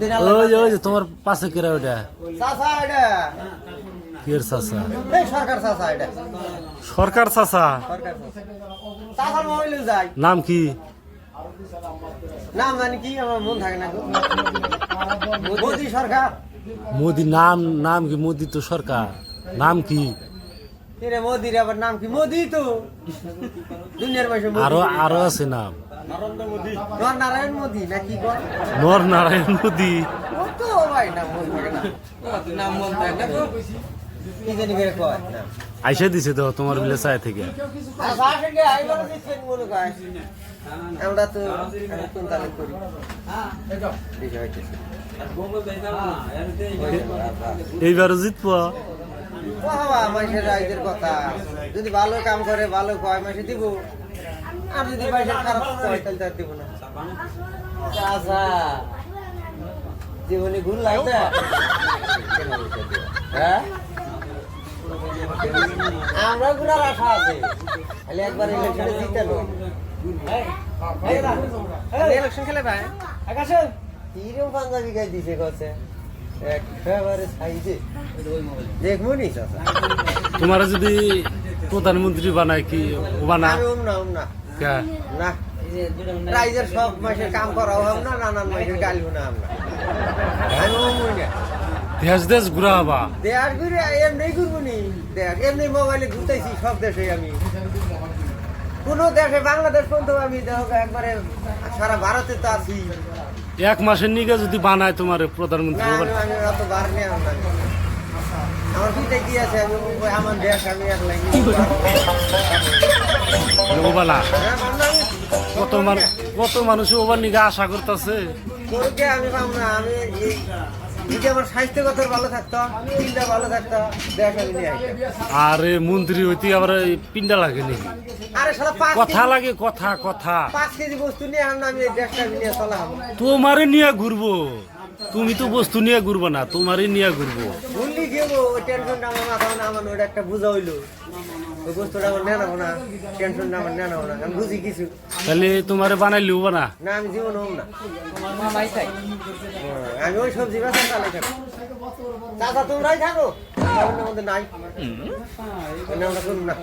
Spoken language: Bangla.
দিন আল্লাহ ওই ওই যে তোমার পাশে কেরা ওটা সরকার এটা। সরকার নাম কি? নাম জানি কি আমার মন থাকে না মোদি সরকার। মোদি নাম নাম কি মোদি তো সরকার? নাম কি? মোদির আবার নাম কি? মোদি তো। দুনিয়ার আরও আরও আছে নাম। নারায়ণ মোদি না কি কয় নর নারায়ণ মোদি তো ভাই নাম মন থাকে না নাম মন থাকে না গো। কি জানি করে কয় নাম। আইসা দিছে তো তোমার বিলে চায় থেকে আচ্ছা, আমরা তো তালে করি এইবারও জিতবো বাবা, মানুষের রাইজের কথা যদি ভালো কাম করে ভালো কয় মাসে দিব আর যদি মানুষের খারাপ কয় তাহলে তার দিব না। আচ্ছা। জীবনে ঘুর লাগবে হ্যাঁ? আমরা ঘুরার আশা আছে। খালি একবার ইলেকশনে জিতে লো। ইলেকশন খেলে ভাই। কিরম পাঞ্জাবি গাই দিছে একেবারে সাইজে। দেখব নি তোমার যদি প্রধানমন্ত্রী বানায় কি ও বানা না না? না রাইজের সব মাসের কাম করাও না নানান মাসের গালিও না আমরা। দেশ দেশ ঘুরা এমনি ঘুরবো নি। এমনি মোবাইলে ঘুরতেছি সব দেশে আমি। কোন দেশে বাংলাদেশ পর্যন্ত আমি দেখো একবারে সারা ভারতে তো আছি। এক মাসের নিগে যদি বানায় তোমার প্রধানমন্ত্রী আমি আমি অত বার নিয়ে কত মানুষ কত মানুষ ওবার নিগে আশা করতেছে? তোরকে আমি না আমি যদি আমার স্বাস্থ্যগত ভালো থাকতো চিন্তা ভালো থাকতো দেখ নিয়ে আরে মন্ত্রী হইতে আবার পিন্ডা লাগে নাকি আরে সারা পাঁচ কথা লাগে কথা কথা। পাঁচ কেজি বস্তু নিয়ে আনলাম আমি দেশটা নিয়ে চলা তোমারে নিয়ে ঘুরবো। তুমি তো বস্তু নিয়ে ঘুরবো না তোমারে নিয়ে ঘুরবো। গেবো ওই টেনশনটা আমার মাথা আমার ওটা একটা বুঝা হইল। ওই বস্তুটা আমার নেনাবো না টেনশনটা আমার নেনাবো না আমি বুঝি কিছু। তাহলে তোমারে বানাইলে হব না? না আমি জীবন হব না। হ্যাঁ, আমি ওই সবজি বেচা চালাই থাকো চাচা তোমরাই থাকো। আমাদের নাই। আমরা করুন না।